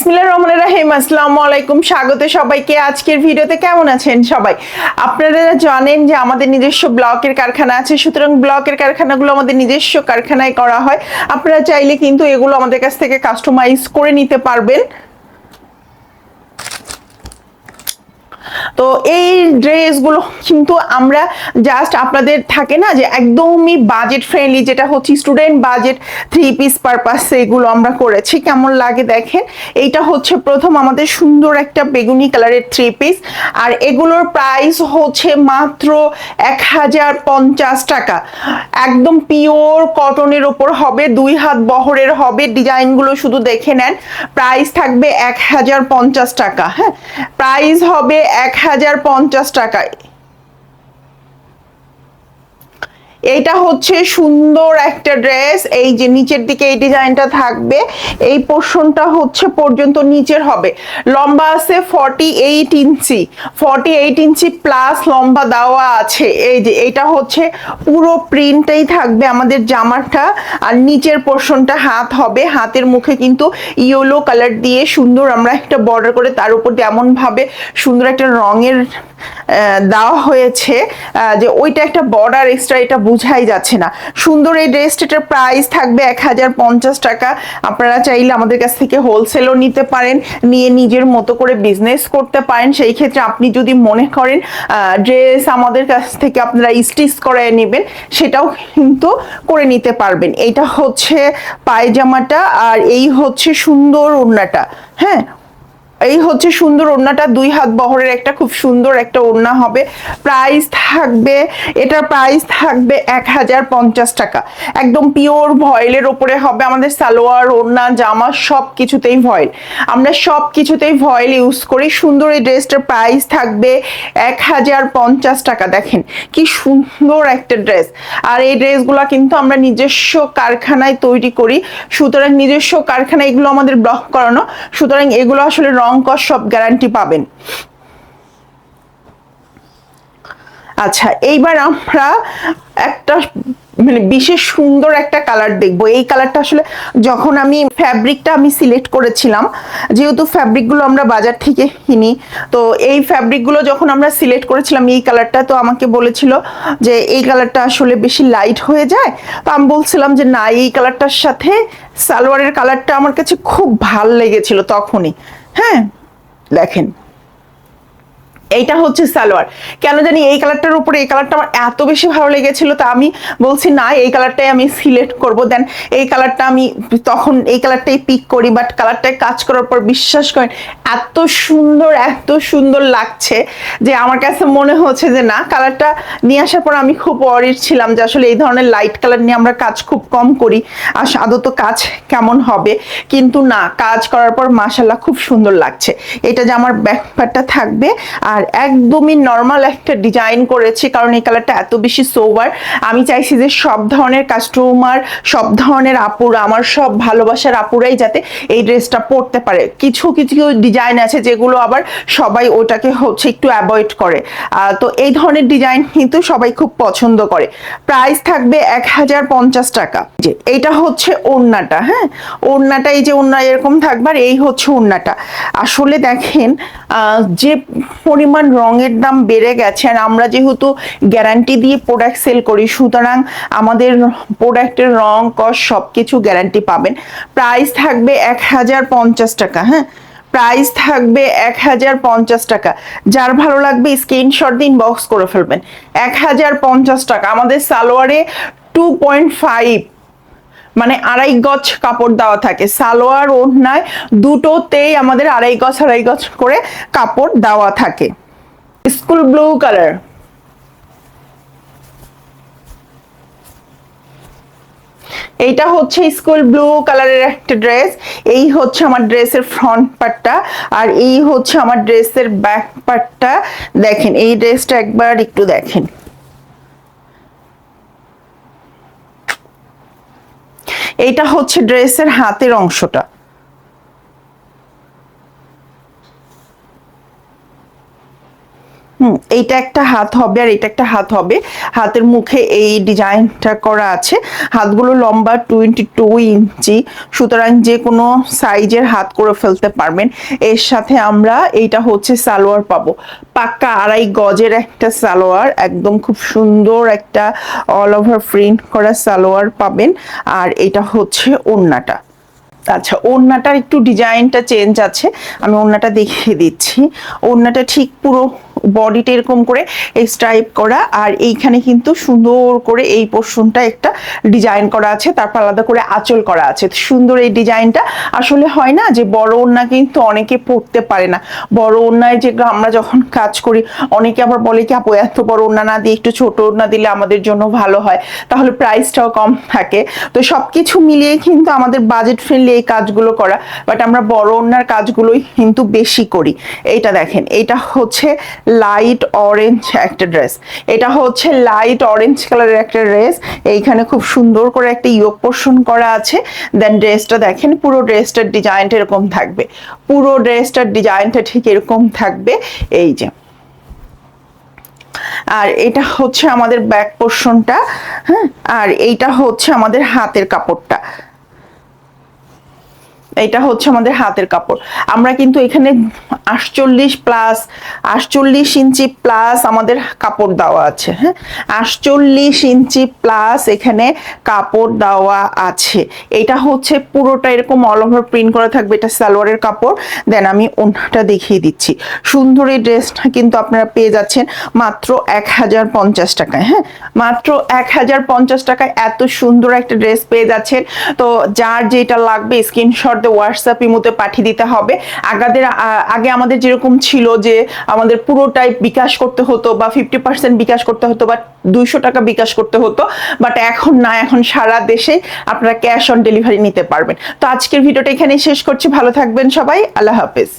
বিসমিল্লাহ রহমান রাহিম, আসসালামু আলাইকুম। স্বাগত সবাইকে। আজকের ভিডিওতে কেমন আছেন সবাই? আপনারা জানেন যে আমাদের নিজস্ব ব্লকের কারখানা আছে, সুতরাং ব্লকের কারখানাগুলো আমাদের নিজস্ব কারখানায় করা হয়। আপনারা চাইলে কিন্তু এগুলো আমাদের কাছ থেকে কাস্টমাইজ করে নিতে পারবেন। তো এই ড্রেসগুলো কিন্তু আমরা জাস্ট আপনাদের থাকে না যে একদমই বাজেট ফ্রেন্ডলি যেটা হচ্ছে student budget three piece purpose এগুলো আমরা করেছি। কেমন লাগে দেখেন? এইটা হচ্ছে প্রথম আমাদের সুন্দর একটা বেগুনি কালারের থ্রি পিস আর এগুলোর প্রাইস হচ্ছে মাত্র এক হাজার পঞ্চাশ টাকা। একদম পিওর কটনের ওপর হবে, দুই হাত বহরের হবে, ডিজাইনগুলো শুধু দেখে নেন। প্রাইস থাকবে এক হাজার পঞ্চাশ টাকা হ্যাঁ? প্রাইস হবে এক হাজার পঞ্চাশ টাকায়। এইটা হচ্ছে সুন্দর একটা ড্রেস। এই যে নিচের দিকে এই ডিজাইনটা থাকবে, এই পোর্শনটা হচ্ছে পর্যন্ত নিচের হবে। লম্বা আছে forty eight inch. Forty eight inch plus লম্বা দেওয়া আছে। এই যে এটা হচ্ছে পুরো প্রিন্টেই থাকবে আমাদের জামাটা। আর নিচের পোর্শনটা হাত হবে। হাতের মুখে কিন্তু ইয়েলো কালার দিয়ে সুন্দর আমরা একটা বর্ডার করে তার উপর দিয়ে সুন্দর একটা রঙের দেওয়া হয়েছে যে ওইটা একটা বর্ডার এক্সট্রা এটা বোঝাই যাচ্ছে না। সুন্দর এই ড্রেসটার প্রাইস থাকবে এক হাজার পঞ্চাশ টাকা। আপনারা চাইলে আমাদের কাছ থেকে হোলসেলও নিতে পারেন, নিয়ে নিজের মতো করে বিজনেস করতে পারেন। সেই ক্ষেত্রে আপনি যদি মনে করেন ড্রেস আমাদের কাছ থেকে আপনারা স্টিচ করে নেবেন, সেটাও কিন্তু করে নিতে পারবেন। এটা হচ্ছে পায়জামাটা আর এই হচ্ছে সুন্দর ওড়নাটা। হ্যাঁ এই হচ্ছে সুন্দর ওড়নাটা, দুই হাত বহরের একটা খুব সুন্দর একটা ওড়না হবে। প্রাইস থাকবে, এটা প্রাইস থাকবে এক হাজার পঞ্চাশ টাকা। একদম পিওর ভয়েলের ওপরে হবে আমাদের সালোয়ার, ওড়না, জামা সব কিছুতেই ভয়েল। আমরা সব কিছুতেই ভয়েল ইউজ করি। সুন্দর এই ড্রেসটার প্রাইস থাকবে এক হাজার পঞ্চাশ টাকা। দেখেন, কি সুন্দর একটা ড্রেস আর এই ড্রেসগুলো কিন্তু আমরা নিজস্ব কারখানায় তৈরি করি। সুতরাং নিজস্ব কারখানায় এগুলো আমাদের ব্লক করানো। সুতরাং এগুলো আসলে রং কস সব গ্যারান্টি পাবেন। আচ্ছা এইবার আমরা একটা মানে বিশেষ সুন্দর একটা কালার দেখব। এই কালারটা আসলে যখন আমি ফ্যাব্রিকটা আমি সিলেক্ট করেছিলাম, যেহেতু ফ্যাব্রিকগুলো আমরা বাজার থেকে কিনি, তো এই ফ্যাব্রিকগুলো যখন আমরা সিলেক্ট করেছিলাম, এই কালারটা তো আমাকে বলেছিল যে এই কালারটা আসলে বেশি লাইট হয়ে যায়। তো আমি বলছিলাম যে, না, এই কালারটার সাথে সালোয়ারের কালারটা আমার কাছে খুব ভালো লেগেছিল তখনই। হ্যাঁ দেখেন এইটা হচ্ছে সালোয়ার। কেন জানি এই কালারটার উপরে এই কালারটা আমার এত বেশি ভালো লেগেছিল তা আমি বলছি, না, এই কালারটাই আমি সিলেক্ট করব। দেন এই কালারটা আমি তখন এই কালারটাই পিক করি বাট কালারটায় কাজ করার পর বিশ্বাস করেন, এত সুন্দর এত সুন্দর লাগছে যে আমার কাছে মনে হচ্ছে যে, না, কালারটা নিয়ে আসার পর আমি খুব অরির ছিলাম যে আসলে এই ধরনের লাইট কালার নিয়ে আমরা কাজ খুব কম করি আর আদত কাজ কেমন হবে? কিন্তু না, কাজ করার পর মাসাল্লাহ খুব সুন্দর লাগছে। এটা যে আমার ব্যাপারটা থাকবে আর একদমই নর্মাল একটা ডিজাইন করেছি, কারণ এই কালারটা এত বেশি সোবার আমি চাইছি যে সব ধরনের কাস্টমার সব ধরনের আপুরা, আমার সব ভালোবাসার আপুরাই যাতে এই ড্রেসটা পরতে পারে। কিছু কিছু ডিজাইন আছে যেগুলো আবার সবাই ওটাকে হচ্ছে একটু অ্যাভয়েড করে। তো এই ধরনের ডিজাইন কিন্তু সবাই খুব পছন্দ করে। প্রাইস থাকবে এক হাজার পঞ্চাশ টাকা। যে এইটা হচ্ছে ওড়নাটা হ্যাঁ? ওড়নাটা এই যে ওড়না এরকম থাকবে, আর এই হচ্ছে ওড়নাটা। আসলে দেখেন যে পরিমাণ রঙের দাম বেড়ে গেছে আর আমরা যেহেতু গ্যারান্টি দিয়ে প্রোডাক্ট সেল করি, সুতরাং আমাদের প্রোডাক্টের রং কস সব কিছু গ্যারান্টি পাবেন। প্রাইস থাকবে এক হাজার পঞ্চাশ টাকা হ্যাঁ? প্রাইস থাকবে এক হাজার পঞ্চাশ টাকা। যার ভালো লাগবে স্ক্রিনশট দিন বক্স করে ফেলবেন। এক হাজার পঞ্চাশ টাকা। আমাদের সালোয়ারে টু পয়েন্ট ফাইভ মানে আড়াই গজ কাপড় দেওয়া থাকে। সালোয়ার ওড়নায় দুটোতেই আমাদের আড়াই গজ আড়াই গজ করে কাপড় দেওয়া থাকে। School blue colour. এইটা হচ্ছে স্কুল ব্লু কালারের একটা ড্রেস। এই হচ্ছে আমার ড্রেসের ফ্রন্ট পার্টটা আর এই হচ্ছে আমার ড্রেসের ব্যাক পার্টটা। দেখেন, এই ড্রেসটা একবার একটু দেখেন। এইটা হচ্ছে ড্রেসের হাতের অংশটা। হুম, এইটা একটা হাত হবে আর এটা একটা হাত হবে। হাতের মুখে এই ডিজাইনটা করা আছে। হাতগুলো লম্বা টোয়েন্টি টু ইঞ্চি। সুতরাং যে কোনো সাইজের হাত করে ফেলতে পারবেন। এর সাথে আমরা এইটা হচ্ছে সালোয়ার পাবো। পাক্কা আড়াই গজের একটা সালোয়ার, একদম খুব সুন্দর একটা অল ওভার প্রিন্ট করা সালোয়ার পাবেন। আর এটা হচ্ছে ওড়নাটা। আচ্ছা ওড়নাটার একটু ডিজাইনটা চেঞ্জ আছে। আমি ওড়নাটা দেখিয়ে দিচ্ছি। ওড়নাটা ঠিক পুরো বডিটা এরকম করে স্ট্রাইপ করা, আর এইখানে কিন্তু সুন্দর করে এই পোর্শনটা একটা ডিজাইন করা আছে, তারপর আলাদা করে আঁচল করা আছে। সুন্দর এই ডিজাইনটা আসলে হয় না যে বড় ওড়না কিন্তু অনেকে পড়তে পারে না। বড় ওড়নায় যে আমরা যখন কাজ করি, অনেকে আবার বলে কি, আপু, এত বড় ওড়না না দিয়ে একটু ছোট ওড়না দিলে আমাদের জন্য ভালো হয়। তাহলে প্রাইসটাও কম থাকে। তো সবকিছু মিলিয়ে কিন্তু আমাদের বাজেট ফ্রেন্ডলি এই কাজগুলো করা বাট আমরা বড় ওড়নার কাজগুলোই কিন্তু বেশি করি। এইটা দেখেন এটা হচ্ছে লাইট অরেঞ্জ একটা ড্রেস এটা হচ্ছে লাইট অরেঞ্জ কালারের একটা ড্রেস এইখানে খুব সুন্দর করে একটা ইয়োগ পোর্শন করা আছে। দেন ড্রেসটা দেখেন, পুরো ড্রেসটার ডিজাইনটা এরকম থাকবে। পুরো ড্রেসটার ডিজাইনটা ঠিক এরকম থাকবে। এই যে। আর এটা হচ্ছে আমাদের ব্যাক পোর্শনটা হ্যাঁ? আর এইটা হচ্ছে আমাদের হাতের কাপড়টা। এটা হচ্ছে আমাদের হাতের কাপড়। আমরা কিন্তু এখানে আটচল্লিশ প্লাস আটচল্লিশ ইঞ্চি প্লাস আমাদের কাপড় দেওয়া আছে হ্যাঁ? আটচল্লিশ ইঞ্চি প্লাস এখানে কাপড় দেওয়া আছে। এটা হচ্ছে পুরোটা এরকম অল ওভার প্রিন্ট করা থাকবে, এটা সালোয়ারের কাপড়। দেন আমি ওনাটা দেখিয়ে দিচ্ছি। সুন্দর এই ড্রেসটা কিন্তু আপনারা পেয়ে যাচ্ছেন মাত্র এক হাজার পঞ্চাশ টাকায় হ্যাঁ? মাত্র এক হাজার পঞ্চাশ টাকায় এত সুন্দর একটা ড্রেস পেয়ে যাচ্ছেন। তো যার যেটা লাগবে, স্ক্রিনশট হোয়াটসঅ্যাপ ইমোতে পাঠিয়ে দিতে হবে। আগাদের আগে আমাদের যেরকম ছিল যে আমাদের পুরোটাই বিকাশ করতে হতো বা ফিফটি পার্সেন্ট বিকাশ করতে হতো বা দুইশো টাকা বিকাশ করতে হতো বাট এখন না, এখন সারা দেশে আপনারা ক্যাশ অন ডেলিভারি নিতে পারবেন। তো আজকের ভিডিওটা এখানে শেষ করছি। ভালো থাকবেন সবাই। আল্লাহ হাফেজ।